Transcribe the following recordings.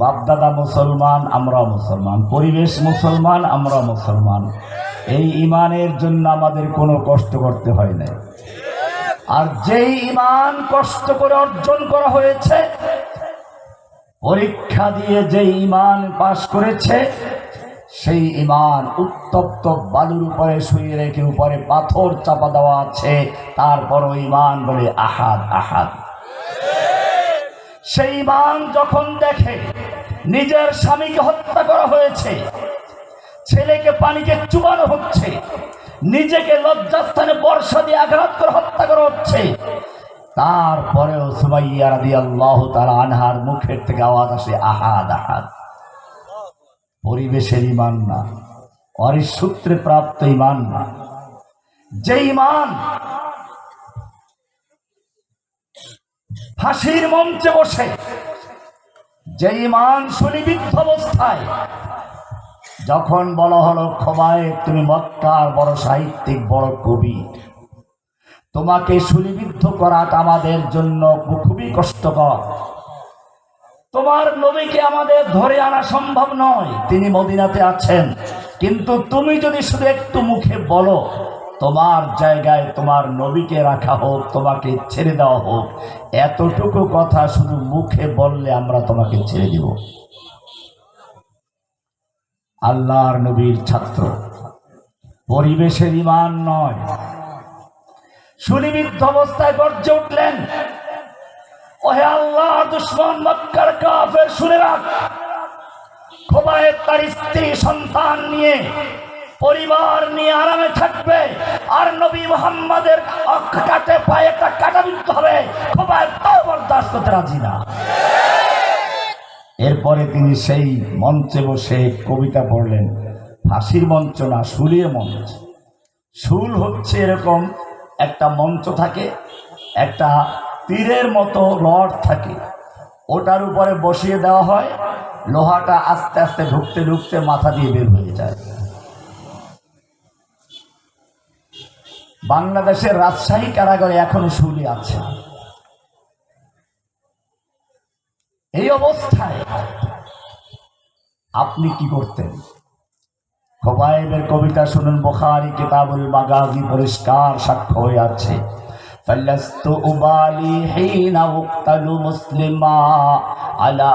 বাপদাদা মুসলমান, আমরা মুসলমান। পরিবেশ মুসলমান, আমরা মুসলমান। এই ইমানের জন্য আমাদের কোনো কষ্ট করতে হয় না আর যেই ইমান কষ্ট করে অর্জন করা হয়েছে, পরীক্ষা দিয়ে যে ইমান পাশ করেছে, সেই ইমান উত্তপ্ত বালুর উপরে শুয়ে রেখে উপরে পাথর চাপা দেওয়া আছে, তারপরও ইমান বলে আহাদ আহাদ। সেই ইমান যখন দেখে নিজের স্বামীকে হত্যা করা হয়েছে। ছেলেকে পানিকে চুবানো হচ্ছে। নিজেকে লজ্জাস্থানে বর্ষা দিয়ে আঘাত করে হত্যা করা হচ্ছে। তারপরেও সুমাইয়া রাদি আল্লাহ তার আনহার মুখের থেকে আওয়াজ আসে আহাদ আহাদ পরিবেশের ইমান না, অরিসূত্রে প্রাপ্ত ইমান না। যে ইমান ফাঁসির মঞ্চে বসে যে ইমান সুনিবিদ্ধ অবস্থায়, যখন বলা হলো খোবায়, তুমি মক্কার বড় সাহিত্যিক, বড় কবি। তোমাকে সুলিবিদ্ধ করা আমাদের জন্য খুবই কষ্টকর। তোমার নবীকে আমাদের ধরে আনা সম্ভব নয়। তিনি মদিনাতে আছেন। কিন্তু তুমি যদি শুধু একটু মুখে বলো তোমার জায়গায় তোমার নবীকে রাখা হোক, তোমাকে ছেড়ে দেওয়া হোক, এতটুকু কথা শুধু মুখে বললে আমরা তোমাকে ছেড়ে দিব। আল্লাহর নবীর ছাত্র। পরিবেশের ইমান নয়। সুনিবিদ্ধ অবস্থায় গর্জে উঠলেন, ওহে আল্লাহ, দুশ্মন, মক্কার কাফের, শুনে রাখ। খোবায়ের তার স্ত্রী, সন্তান নিয়ে পরিবার নিয়ে আরামে থাকবে। আর নবী মোহাম্মদের কাটে পায়ে একটা কাটা বিদ্ধ হবে। খোবায়ের তাও বরদাস্ত করতে রাজি না। এরপরে তিনি সেই মঞ্চে বসে কবিতা পড়লেন। ফাঁসির মঞ্চ না সুরের মঞ্চ। শুল হচ্ছে এরকম একটা মঞ্চ থাকে, একটা তীরের মতো রড থাকে। ওটার উপরে বসিয়ে দেওয়া হয়। লোহাটা আস্তে আস্তে ঢুকতে ঢুকতে মাথা দিয়ে বের হয়ে যায়। বাংলাদেশের রাজশাহী কারাগারে এখনও শুলি আছে। এই অবস্থায় আপনি কি করতেন? খোবাইবের কবিতা শুনুন, বোখারি কিতাবুল মাগাজি পরিষ্কার সাক্ষ্য হয়ে আছে। فلست أبالي حين أقتل مسلما على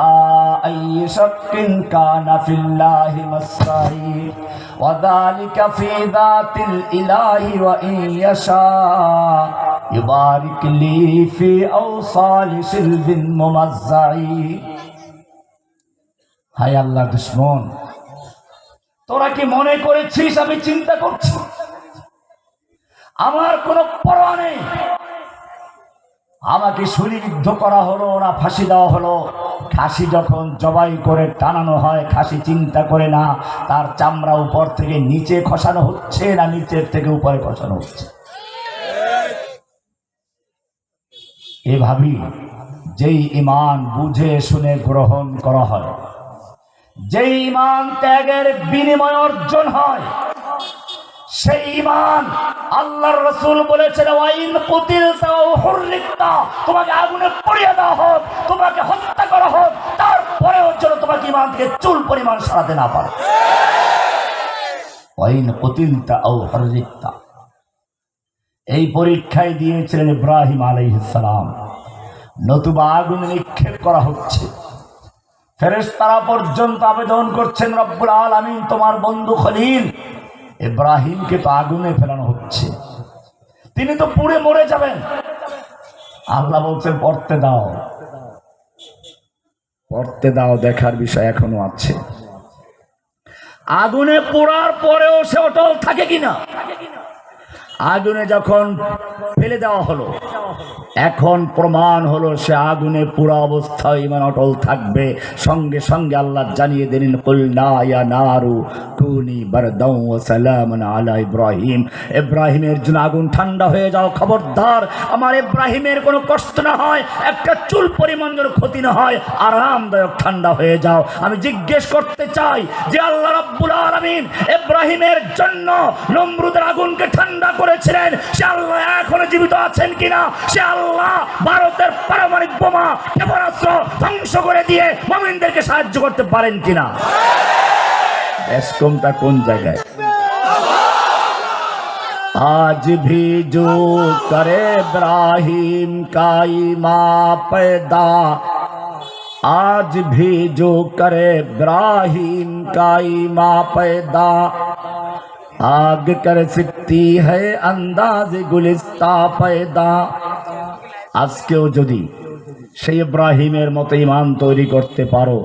أي شك كان في الله مصرعي وذلك في ذات الإله وإن يشاء يبارك لي في أوصال شلب ممزعي হায় আল্লাহ দুশ্মন তোরা কি মনে করেছিস আমি চিন্তা করছি আমার কোনো পরোয়া নেই আমাকে সুলিবিদ্ধ করা হলো না ফাঁসি দেওয়া হলো। খাসি যখন জবাই করে টানানো হয় খাসি চিন্তা করে না, তার চামড়া উপর থেকে নিচে খসানো হচ্ছে না, নিচের থেকে উপরে খসানো হচ্ছে? এভাবেই যেই ইমান বুঝে শুনে গ্রহণ করা হয়, যেই ইমান ত্যাগের বিনিময় অর্জন হয়, সেই ইমান আল্লাহর রসুল বলেছেন, ওয়াইন কুতিল তোমাকে আগুনে পড়িয়ে দেওয়া হোক, তোমাকে হত্যা করা হোক, তারপরেও যেন তোমাকে ইমান থেকে চুল পরিমাণ সরাতে না পারে। ওয়াইন কুতিল তাও হুররিক্তা। এই পরীক্ষায় দিয়েছিলেন ইব্রাহিম আলাইহিসসালাম নতুবা আগুন নিক্ষেপ করা হচ্ছে। ফেরেশতারা পর্যন্ত আবেদন করছেন, রব্বুল আলামিন, তোমার বন্ধু খলিল ইব্রাহিমকে তো আগুনে ফেলানো হচ্ছে। তিনি তো পুড়ে মরে যাবেন। আল্লাহ বলছেন, পড়তে দাও। পড়তে দাও, দেখার বিষয় এখনও আছে। আগুনে পোড়ার পরেও সে অটল থাকে কিনা? আগুনে যখন ফেলে দেওয়া হলো, এখন প্রমাণ হলো সে আগুনে পুরা অবস্থায় ইমান অটল থাকবে। সঙ্গে সঙ্গে আল্লাহ জানিয়ে দিলেন নারু কুনি আলা ইব্রাহিম। ইব্রাহিমের জন্য আগুন ঠান্ডা হয়ে যাও, খবরদার। আমার ইব্রাহিমের কোনো কষ্ট না হয়, একটা চুল পরিমাণ যেন ক্ষতি না হয়, আরামদায়ক ঠান্ডা হয়ে যাও। আমি জিজ্ঞেস করতে চাই যে আল্লাহ রাব্বুল আলামিন ইব্রাহিমের জন্য নমরুদের আগুনকে ঠান্ডা করেছিলেন সে আল্লাহ এখনো জীবিত আছেন কিনা সে আল্লাহ আল্লাহ ভারতের পারমাণবিক বোমা ক্ষেপণাস্ত্র ধ্বংস করে দিয়ে মমিনদেরকে সাহায্য করতে পারেন কিনা এসকমটা কোন জায়গায় आज भी जो करे इब्राहिम का ईमा पैदा आज भी जो करे इब्राहिम का ईमा पैदा आग कर सकती है अंदाज गुलिस्ता पैदा আজকেও যদি সেই ইব্রাহিমের মতো ইমান তৈরি করতে পারো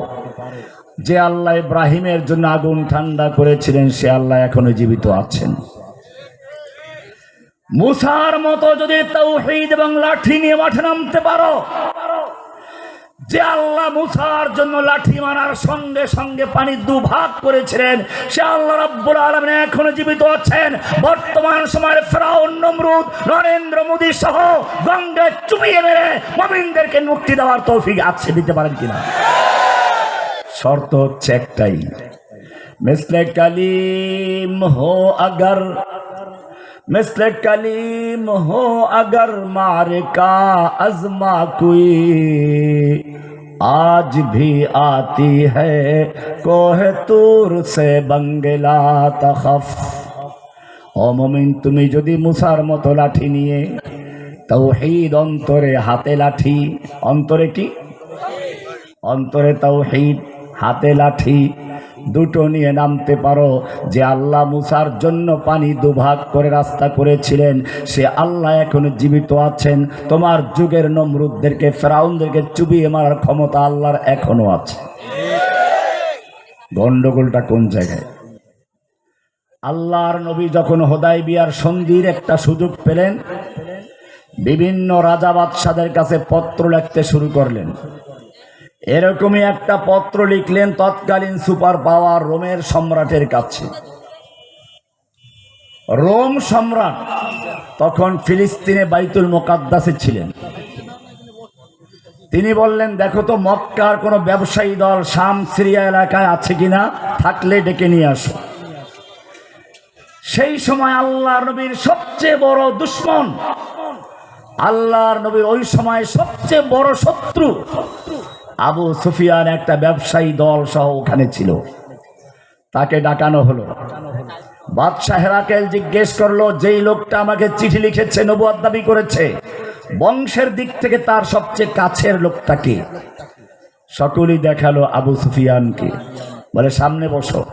যে আল্লাহ ইব্রাহিমের জন্য আগুন ঠান্ডা করেছিলেন সে আল্লাহ এখনো জীবিত আছেন মুসার মতো যদি তৌহিদ এবং লাঠি নিয়ে মাঠে নামতে পারো যে আল্লাহ মুসার জন্য লাঠি মারার সঙ্গে সঙ্গে পানি দুভাগ করেছিলেন, সে আল্লাহ রাব্বুল আলমিন এখনও জীবিত আছেন। বর্তমান সময়ের ফেরাউন, নমরুদ, নরেন্দ্র মোদী সহ গঙ্গায় চুমিয়ে মেরে মমিনদেরকে মুক্তি দেওয়ার তৌফিক আছে দিতে পারেন কিনা? শর্ত হচ্ছে একটাই, মিসলে কালিম হো আগর مثل کلیم ہو اگر مار کا عزما کوئی آج بھی آتی ہے کوہ تور سے بنگلا تخف ও মমিন তুমি যদি মুসার মতো লাঠি নিয়ে তৌহিদ অন্তরে হাতে লাঠি অন্তরে কি অন্তরে তৌহিদ হাতে লাঠি দুটো নিয়ে নামতে পারো। যে আল্লাহ মুসার জন্য পানি দুভাগ করে রাস্তা করেছিলেন, সে আল্লাহ এখনও জীবিত আছেন। তোমার যুগের নমরুদদেরকে, ফেরাউনদেরকে চুবিয়ে মারার ক্ষমতা আল্লাহর এখনও আছে। গন্ডগোলটা কোন জায়গায়? আল্লাহর নবী যখন হোদাই বিয়ার সন্ধির একটা সুযোগ পেলেন, বিভিন্ন রাজা বাদশাদের কাছে পত্র লিখতে শুরু করলেন। এরকমই একটা পত্র লিখলেন তৎকালীন সুপার পাওয়ার রোমের সম্রাটের কাছে। রোম সম্রাট তখন ফিলিস্তিনে বাইতুল মোকাদ্দাসে ছিলেন। তিনি বললেন, দেখো তো, মক্কার কোনো ব্যবসায়ী দল শাম সিরিয়া এলাকায় আছে কিনা? থাকলে ডেকে নিয়ে আসো। সেই সময় আল্লাহর নবীর সবচেয়ে বড় দুশ্মন, আল্লাহর নবীর ওই সময় সবচেয়ে বড় শত্রু আবু সুফিয়ান একটা ব্যবসায়ী দল সহ ওখানে ছিল। তাকে ডাকানো হলো। বাদশাহ হেরাকেল জিজ্ঞেস করল, যেই লোকটা আমাকে চিঠি লিখেছে, নবুয়াদ দাবি করেছে, বংশের দিক থেকে তার সবচেয়ে কাছের লোকটাকে সকলেই দেখাল আবু সুফিয়ানকে। বলে, সামনে বসো।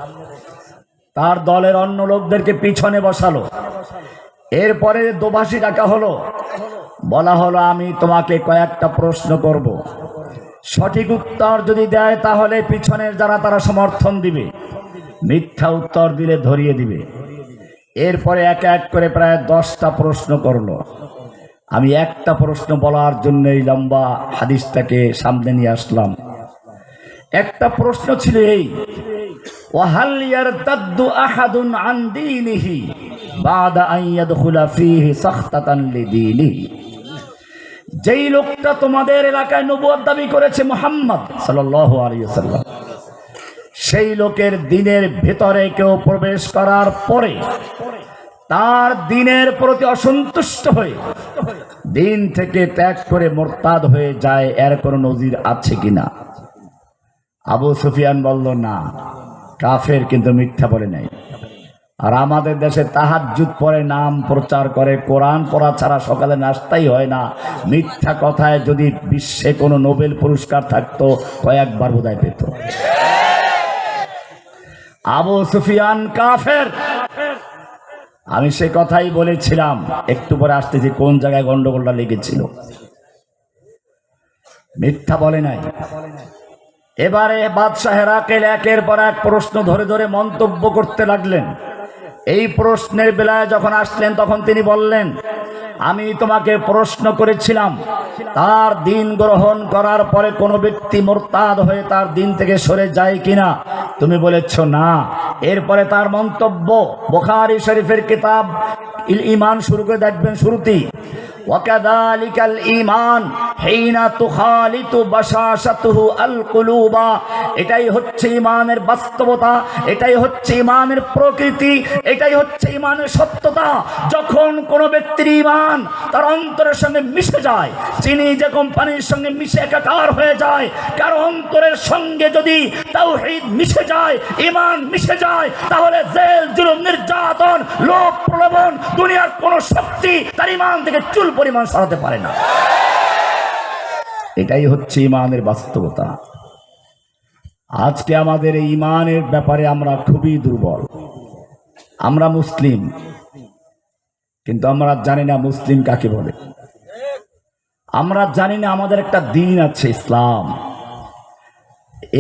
তার দলের অন্য লোকদেরকে পিছনে বসালো। এরপরে দোভাষী ডাকা হলো। বলা হলো, আমি তোমাকে কয়েকটা প্রশ্ন করব। সঠিক উত্তর যদি দেয়, তাহলে পিছনের যারা তারা সমর্থন দিবে। মিথ্যা উত্তর দিলে ধরিয়ে দিবে। এরপরে এক এক করে প্রায় দশটা প্রশ্ন করল। আমি একটা প্রশ্ন বলার জন্য এই লম্বা হাদিসটাকে সামনে নিয়ে আসলাম। একটা প্রশ্ন ছিল এই, ওয়াহাল ইয়ারতাদ্দু আহাদুন আন দীনিহি বাদা আন ইয়াদখুলা ফীহি সাখতাতান লিদীনিহি? যেই লোকটা তোমাদের এলাকায় নবুয়াদ দাবি করেছে মোহাম্মদ ওয়াসাল্লাম, সেই লোকের দিনের ভেতরে কেউ প্রবেশ করার পরে তার দিনের প্রতি অসন্তুষ্ট হয়ে দিন থেকে ত্যাগ করে মোরতাদ হয়ে যায়, এর কোনো নজির আছে কিনা? আবু সুফিয়ান বলল, না, কাফের কিন্তু মিথ্যা বলে নাই। আর আমাদের দেশে তাহাজ্জুদ পরে নাম প্রচার করে, কোরআন পড়া ছাড়া সকালে নাস্তাই হয় না। মিথ্যা কথায় যদি বিশ্বে কোনো নোবেল পুরস্কার থাকতো, কয়েকবার বোধহয় পেত। আবু সুফিয়ান কাফের। আমি সে কথাই বলেছিলাম। একটু পরে আসতেছি, কোন জায়গায় গন্ডগোলটা লেগেছিল। মিথ্যা বলে নাই। এবারে বাদশাহ রাকেল একের পর এক প্রশ্ন ধরে ধরে মন্তব্য করতে লাগলেন। এই প্রশ্নের বেলায় যখন আসলেন, তখন তিনি বললেন, আমি তোমাকে প্রশ্ন করেছিলাম, তার দিন গ্রহণ করার পরে কোনো ব্যক্তি মোরতাদ হয়ে তার দিন থেকে সরে যায় কিনা? তুমি বলেছ, না। এরপরে তার মন্তব্য, বোখারি শরীফের কিতাব ইমান শুরু করে দেখবেন শুরুতেই। وكذلك الإيمان حين تخالط بشاشته القلوب এটাই হচ্ছে ইমানের বাস্তবতা এটাই হচ্ছে ইমানের প্রকৃতি এটাই হচ্ছে ইমানের সত্যতা যখন কোনো ব্যক্তির ইমান তার অন্তরের সঙ্গে মিশে যায় চিনি যে কোম্পানির সঙ্গে মিশে একাকার হয়ে যায় কারো অন্তরের সঙ্গে যদি তাও মিশে যায় ইমান মিশে যায় তাহলে জেল জুলুম নির্যাতন লোক প্রলোভন দুনিয়ার কোনো শক্তি তার ইমান থেকে চুল পরিমাণ সরাতে পারে না। এটাই হচ্ছে ইমানের বাস্তবতা। আজকে আমাদের এই ইমানের ব্যাপারে আমরা খুবই দুর্বল। আমরা মুসলিম, কিন্তু আমরা জানি না মুসলিম কাকে বলে। আমরা জানি না আমাদের একটা দিন আছে ইসলাম।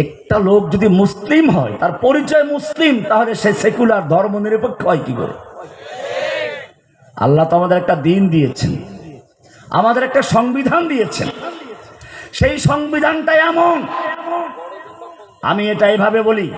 একটা লোক যদি মুসলিম হয়, তার পরিচয় মুসলিম, তাহলে সে সেকুলার ধর্ম নিরপেক্ষ হয় কি করে? আল্লাহ তো আমাদের একটা দিন দিয়েছেন। আমাদের একটা সংবিধান দিয়েছেন। সেই সংবিধানটা এমন। আমি এটা এভাবে বলি